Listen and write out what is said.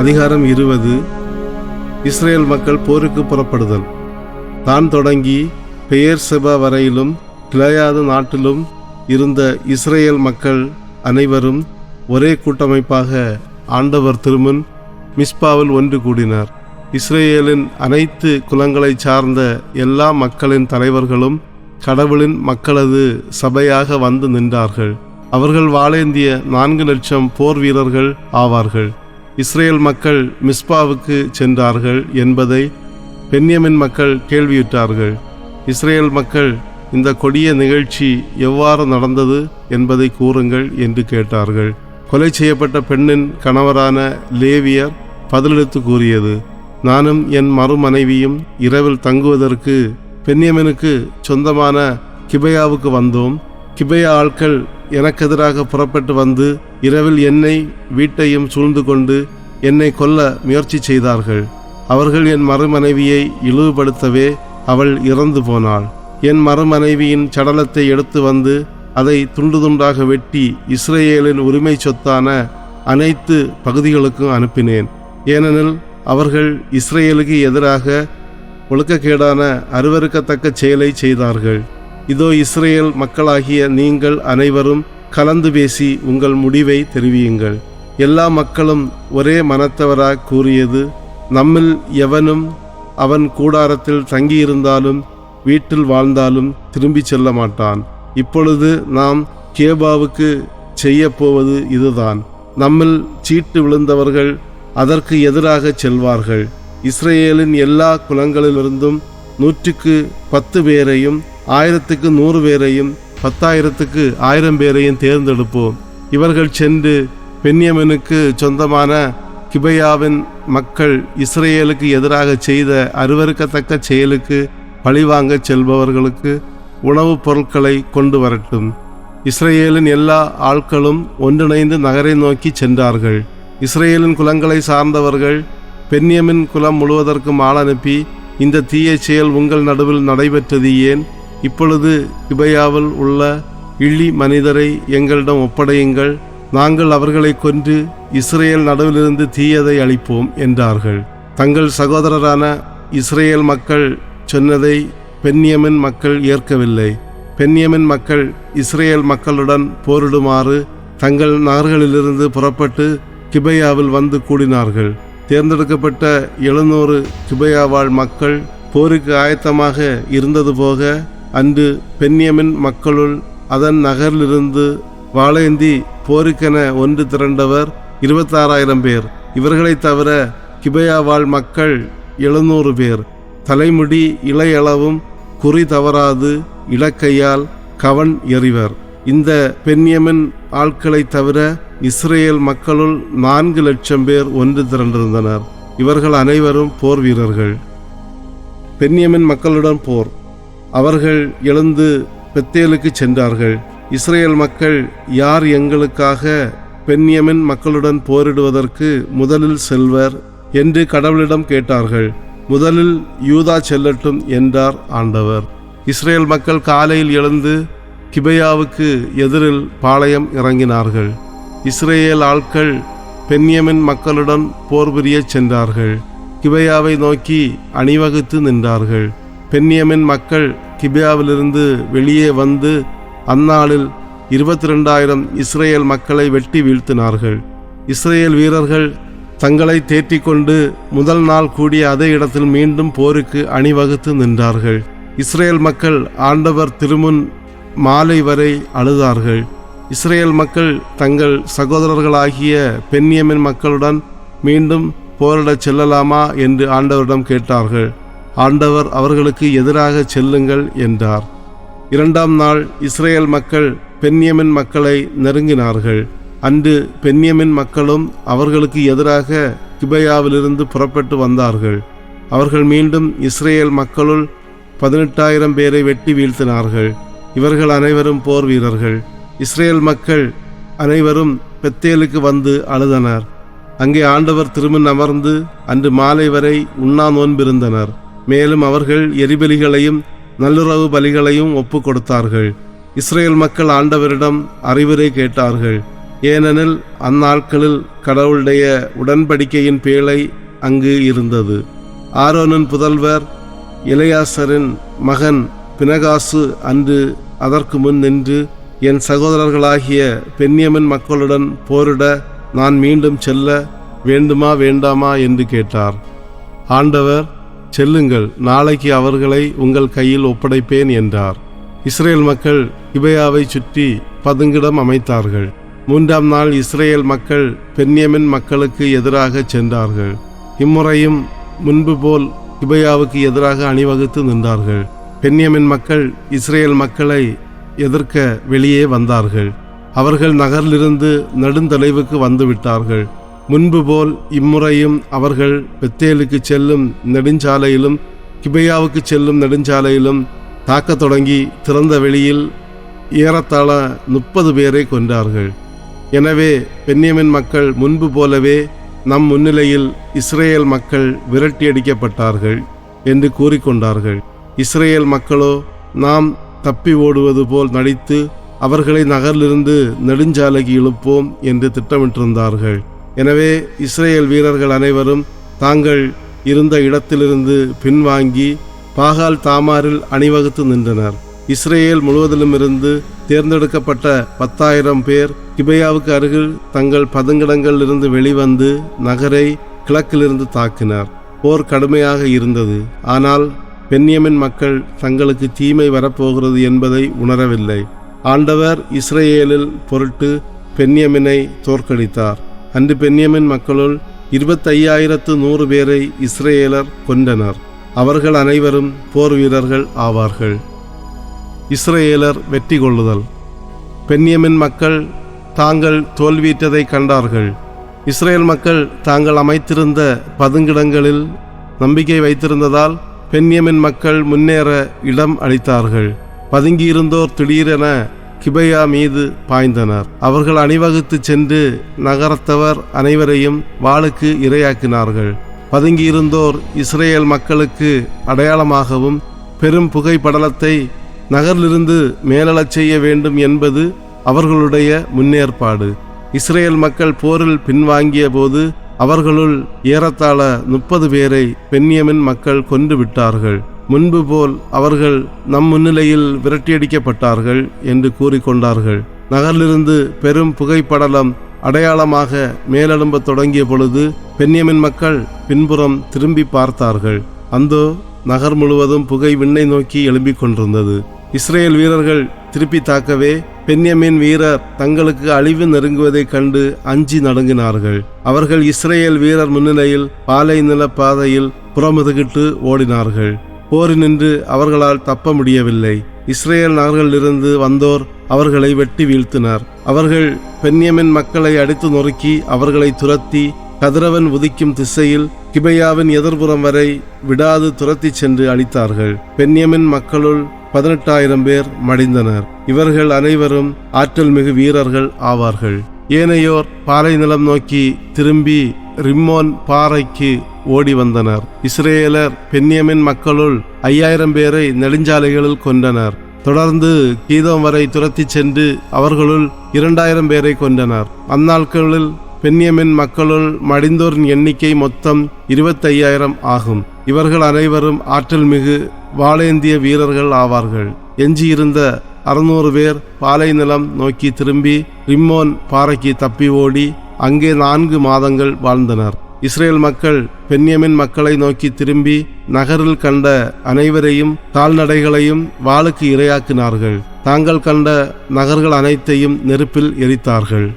அதிகாரம் இருபது. இஸ்ரேல் மக்கள் போருக்கு புறப்படுதல். தான் தொடங்கி பெயர் செபா வரையிலும் கிளையாது நாட்டிலும் இருந்த இஸ்ரேல் மக்கள் அனைவரும் ஒரே கூட்டமைப்பாக ஆண்டவர் திருமுன் மிஸ்பாவில் ஒன்று கூடினார். இஸ்ரேலின் அனைத்து குலங்களைச் சார்ந்த எல்லா மக்களின் தலைவர்களும் கடவுளின் மக்களது சபையாக வந்து நின்றார்கள். அவர்கள் வாழேந்திய நான்கு லட்சம் போர் வீரர்கள் ஆவார்கள். இஸ்ரேல் மக்கள் மிஸ்பாவுக்கு சென்றார்கள் என்பதை பென்யமின் மக்கள் கேள்வியுற்றார்கள். இஸ்ரேல் மக்கள் இந்த கொடிய நிகழ்ச்சி எவ்வாறு நடந்தது என்பதை கூறுங்கள் என்று கேட்டார்கள். கொலை செய்யப்பட்ட பெண்ணின் கணவரான லேவியர் பதிலளித்து கூறியது நானும் என் மறுமனைவியும் இரவில் தங்குவதற்கு பென்யமினுக்கு சொந்தமான கிபையாவுக்கு வந்தோம். கிபையா ஆட்கள் எனக்கு எதிராக புறப்பட்டு வந்து இரவில் என்னை வீட்டையும் சூழ்ந்து கொண்டு என்னை கொல்ல முயற்சி செய்தார்கள். அவர்கள் என் மறுமனைவியை இழிவுபடுத்தவே அவள் இறந்து போனாள். என் மறுமனைவியின் சடலத்தை எடுத்து வந்து அதை துண்டு துண்டாக வெட்டி இஸ்ரேலின் உரிமை சொத்தான அனைத்து பகுதிகளுக்கும் அனுப்பினேன். ஏனெனில் அவர்கள் இஸ்ரேலுக்கு எதிராக ஒழுக்கக்கேடான அருவருக்கத்தக்க செயலை செய்தார்கள். இதோ இஸ்ரேல் மக்களாகிய நீங்கள் அனைவரும் கலந்து பேசி உங்கள் முடிவை தெரிவியுங்கள். எல்லா மக்களும் ஒரே மனத்தவராக கூறியது நம்மில் எவனும் அவன் கூடாரத்தில் தங்கியிருந்தாலும் வீட்டில் வாழ்ந்தாலும் திரும்பிச் செல்ல மாட்டான். இப்பொழுது நாம் கேபாவுக்கு செய்யப் போவது இதுதான். நம்மில் சீட்டு விழுந்தவர்கள் அதற்கு எதிராக செல்வார்கள். இஸ்ரேலின் எல்லா குலங்களிலிருந்தும் நூற்றுக்கு பத்து பேரையும் ஆயிரத்துக்கு நூறு பேரையும் பத்தாயிரத்துக்கு ஆயிரம் பேரையும் தேர்ந்தெடுப்போம். இவர்கள் சென்று பென்யமனுக்கு சொந்தமான கிபையாவின் மக்கள் இஸ்ரேலுக்கு எதிராக செய்த அருவருக்கத்தக்க செயலுக்கு பழிவாங்கச் செல்பவர்களுக்கு உணவுப் பொருட்களை கொண்டு வரட்டும். இஸ்ரேலின் எல்லா ஆட்களும் ஒன்றிணைந்து நகரை நோக்கி சென்றார்கள். இஸ்ரேலின் குலங்களை சார்ந்தவர்கள் பென்யமின் குலம் முழுவதற்கும் ஆள் அனுப்பி இந்த தீய செயல் உங்கள் நடுவில் நடைபெற்றது ஏன்? இப்பொழுது கிபையாவில் உள்ள இழி மனிதரை எங்களிடம் ஒப்படையுங்கள். நாங்கள் அவர்களை கொன்று இஸ்ரேல் நடுவிலிருந்து தீயதை அழிப்போம் என்றார்கள். தங்கள் சகோதரரான இஸ்ரேல் மக்கள் சொன்னதை பென்யமின் மக்கள் ஏற்கவில்லை. பென்யமின் மக்கள் இஸ்ரேல் மக்களுடன் போரிடுமாறு தங்கள் நகர்களிலிருந்து புறப்பட்டு கிபையாவில் வந்து கூடினார்கள். தேர்ந்தெடுக்கப்பட்ட எழுநூறு கிபையாவாழ் மக்கள் போருக்கு ஆயத்தமாக இருந்தது போக அன்று பென்யமின் மக்களுள் அதன் நகரிலிருந்து வாழேந்தி போருக்கென ஒன்று திரண்டவர் இருபத்தாறாயிரம் பேர். இவர்களைத் தவிர கிபயாவாள் மக்கள் எழுநூறு பேர். தலைமுடி இளையளவும் குறி தவறாது இலக்கையால் கவன் எறிவர். இந்த பென்யமின் ஆட்களைத் தவிர இஸ்ரேல் மக்களுள் நான்கு லட்சம் பேர் ஒன்று திரண்டிருந்தனர். இவர்கள் அனைவரும் போர் வீரர்கள். பென்யமின் மக்களுடன் போர். அவர்கள் எழுந்து பெத்தேலுக்கு சென்றார்கள். இஸ்ரேல் மக்கள் யார் எங்களுக்காக பென்யமின் மக்களுடன் போரிடுவதற்கு முதலில் செல்வர் என்று கடவுளிடம் கேட்டார்கள். முதலில் யூதா செல்லட்டும் என்றார் ஆண்டவர். இஸ்ரேல் மக்கள் காலையில் எழுந்து கிபையாவுக்கு எதிரில் பாளையம் இறங்கினார்கள். இஸ்ரேல் ஆட்கள் பென்யமின் மக்களுடன் போர் புரியச் சென்றார்கள். கிபையாவை நோக்கி அணிவகுத்து நின்றார்கள். பென்னியமின் மக்கள் கிபியாவிலிருந்து வெளியே வந்து அந்நாளில் இருபத்தி ரெண்டாயிரம் இஸ்ரேல் மக்களை வெட்டி வீழ்த்தினார்கள். இஸ்ரேல் வீரர்கள் தங்களை தேற்றிக்கொண்டு முதல் நாள் கூடிய அதே இடத்தில் மீண்டும் போருக்கு அணிவகுத்து நின்றார்கள். இஸ்ரேல் மக்கள் ஆண்டவர் திருமுன் மாலை வரை அழுதார்கள். இஸ்ரேல் மக்கள் தங்கள் சகோதரர்களாகிய பெண்ணியமின் மக்களுடன் மீண்டும் போரிடச் செல்லலாமா என்று ஆண்டவரிடம் கேட்டார்கள். ஆண்டவர் அவர்களுக்கு எதிராக செல்லுங்கள் என்றார். இரண்டாம் நாள் இஸ்ரேல் மக்கள் பென்யமின் மக்களை நெருங்கினார்கள். அன்று பென்யமின் மக்களும் அவர்களுக்கு எதிராக கிபையாவிலிருந்து புறப்பட்டு வந்தார்கள். அவர்கள் மீண்டும் இஸ்ரேல் மக்களுள் பதினெட்டாயிரம் பேரை வெட்டி வீழ்த்தினார்கள். இவர்கள் அனைவரும் போர் வீரர்கள். இஸ்ரேல் மக்கள் அனைவரும் பெத்தேலுக்கு வந்து அழுதனர். அங்கே ஆண்டவர் திருமண் அமர்ந்து அன்று மாலை வரை உண்ணா நோன்பிருந்தனர் மேலும் அவர்கள் எரிபலிகளையும் நல்லுறவு பலிகளையும் ஒப்பு கொடுத்தார்கள் இஸ்ரேல் மக்கள் ஆண்டவரிடம் அறிவுரை கேட்டார்கள். ஏனெனில் அந்நாட்களில் கடவுளுடைய உடன்படிக்கையின் பேழை அங்கு இருந்தது. ஆரோனின் புதல்வர் இளையாசரின் மகன் பினகாசு அன்று அதற்கு முன் நின்று என் சகோதரர்களாகிய பெண்யமின் மக்களுடன் போரிட நான் மீண்டும் செல்ல வேண்டுமா வேண்டாமா? என்று கேட்டார். ஆண்டவர் செல்லுங்கள் நாளைக்கு அவர்களை உங்கள் கையில் ஒப்படைப்பேன் என்றார். இஸ்ரேல் மக்கள் கிபையாவை சுற்றி பதுங்கிடம் அமைத்தார்கள். மூன்றாம் நாள் இஸ்ரேல் மக்கள் பென்யமின் மக்களுக்கு எதிராக சென்றார்கள். இம்முறையும் முன்பு போல் கிபையாவுக்கு எதிராக அணிவகுத்து நின்றார்கள். பென்யமின் மக்கள் இஸ்ரேல் மக்களை எதிர்க்க வெளியே வந்தார்கள். அவர்கள் நகரிலிருந்து நெடுந்தொலைவுக்கு வந்துவிட்டார்கள். முன்பு போல் இம்முறையும் அவர்கள் பெத்தேலுக்கு செல்லும் நெடுஞ்சாலையிலும் கிபையாவுக்கு செல்லும் நெடுஞ்சாலையிலும் தாக்கத் தொடங்கி திறந்த வெளியில் ஏறத்தாழ முப்பது பேரை கொன்றார்கள். எனவே பென்யமின் மக்கள் முன்பு போலவே நம் முன்னிலையில் இஸ்ரேல் மக்கள் விரட்டியடிக்கப்பட்டார்கள் என்று கூறிக்கொண்டார்கள். இஸ்ரேல் மக்களோ நாம் தப்பி ஓடுவது போல் நடித்து அவர்களை நகரிலிருந்து நெடுஞ்சாலைக்கு இழுப்போம் என்று திட்டமிட்டிருந்தார்கள். எனவே இஸ்ரேல் வீரர்கள் அனைவரும் தாங்கள் இருந்த இடத்திலிருந்து பின்வாங்கி பாகால் தாமாரில் அணிவகுத்து நின்றனர். இஸ்ரேல் முழுவதிலுமிருந்து தேர்ந்தெடுக்கப்பட்ட பத்தாயிரம் பேர் கிபையாவுக்கு அருகில் தங்கள் பதுங்கிடங்களில் இருந்து வெளிவந்து நகரை கிழக்கிலிருந்து தாக்கினர். போர் கடுமையாக இருந்தது. ஆனால் பென்யமின் மக்கள் தங்களுக்கு தீமை வரப்போகிறது என்பதை உணரவில்லை. ஆண்டவர் இஸ்ரேலில் பொருட்டு பென்யமினை தோற்கடித்தார். அன்று பென்யமின் மக்களுள் இருபத்தையாயிரத்து நூறு பேரை இஸ்ரேலர் கொண்டனர் அவர்கள் அனைவரும் போர் வீரர்கள் ஆவார்கள். இஸ்ரேலர் வெற்றி கொள்ளுதல். பென்யமின் மக்கள் தாங்கள் தோல்வியிட்டதை கண்டார்கள். இஸ்ரேல் மக்கள் தாங்கள் அமைத்திருந்த பதுங்கிடங்களில் நம்பிக்கை வைத்திருந்ததால் பென்யமின் மக்கள் முன்னேற இடம் அளித்தார்கள். பதுங்கியிருந்தோர் திடீரென கிபையா மீது பாய்ந்தனர். அவர்கள் அணிவகுத்து சென்று நகரத்தவர் அனைவரையும் வாளுக்கு இரையாக்கினார்கள். பதுங்கியிருந்தோர் இஸ்ரேல் மக்களுக்கு அடையாளமாகவும் பெரும் புகைப்படலத்தை நகரிலிருந்து மேலெழச் செய்ய வேண்டும் என்பது அவர்களுடைய முன்னேற்பாடு. இஸ்ரேல் மக்கள் போரில் பின்வாங்கிய போது அவர்களுள் ஏறத்தாழ முப்பது பேரை பென்யமின் மக்கள் கொன்று விட்டார்கள். முன்பு போல் அவர்கள் நம் முன்னிலையில் விரட்டியடிக்கப்பட்டார்கள் என்று கூறிக்கொண்டார்கள். நகரிலிருந்து பெரும் புகைப்படலம் அடையாளமாக மேலெழும்பத் தொடங்கிய பொழுது பெண்யமின் மக்கள் பின்புறம் திரும்பி பார்த்தார்கள். அந்தோ நகர் முழுவதும் புகை விண்ணை நோக்கி எழும்பிக் கொண்டிருந்தது. இஸ்ரேல் வீரர்கள் திருப்பி தாக்கவே பெண்யமின் வீரர் தங்களுக்கு அழிவு நெருங்குவதைக் கண்டு அஞ்சி நடுங்கினார்கள். அவர்கள் இஸ்ரேல் வீரர் முன்னிலையில் பாலை நில பாதையில் புறமுதுகிட்டு ஓடினார்கள். போரினின்று அவர்களால் தப்ப முடியவில்லை. இஸ்ரேல் நகர்களிலிருந்து வந்தோர் அவர்களை வெட்டி வீழ்த்தினர். அவர்கள் பென்யமின் மக்களை அடித்து நொறுக்கி அவர்களை துரத்தி கதிரவன் உதிக்கும் திசையில் கிபையாவின் எதிர்புறம் வரை விடாது துரத்தி சென்று அழித்தார்கள். பென்யமின் மக்களுள் பதினெட்டாயிரம் பேர் மடிந்தனர். இவர்கள் அனைவரும் ஆற்றல் மிகு வீரர்கள் ஆவார்கள். ஏனையோர் பாறை நிலம் நோக்கி திரும்பி ரிம்மோன் பாறைக்கு ஓடி வந்தனர். இஸ்ரேலர் பென்யமின் மக்களுள் ஐயாயிரம் பேரை நெடுஞ்சாலைகளில் கொண்டனர் தொடர்ந்து கீதம் வரை துரத்திச் சென்று அவர்களுள் இரண்டாயிரம் பேரை கொண்டனர் அந்நாட்களில் பென்யமின் மக்களுள் மடிந்தோரின் எண்ணிக்கை மொத்தம் இருபத்தையாயிரம் ஆகும். இவர்கள் அனைவரும் ஆற்றல் மிகு வாளேந்திய வீரர்கள் ஆவார்கள். எஞ்சியிருந்த அறுநூறு பேர் பாலை நிலம் நோக்கி திரும்பி ரிம்மோன் பாறைக்கு தப்பி ஓடி அங்கே நான்கு மாதங்கள் வாழ்ந்தனர். இஸ்ரேல் மக்கள் பென்யமின் மக்களை நோக்கி திரும்பி நகரில் கண்ட அனைவரையும் கால்நடைகளையும் வாளுக்கு இரையாக்கினார்கள். தாங்கள் கண்ட நகர்கள் அனைத்தையும் நெருப்பில் எரித்தார்கள்.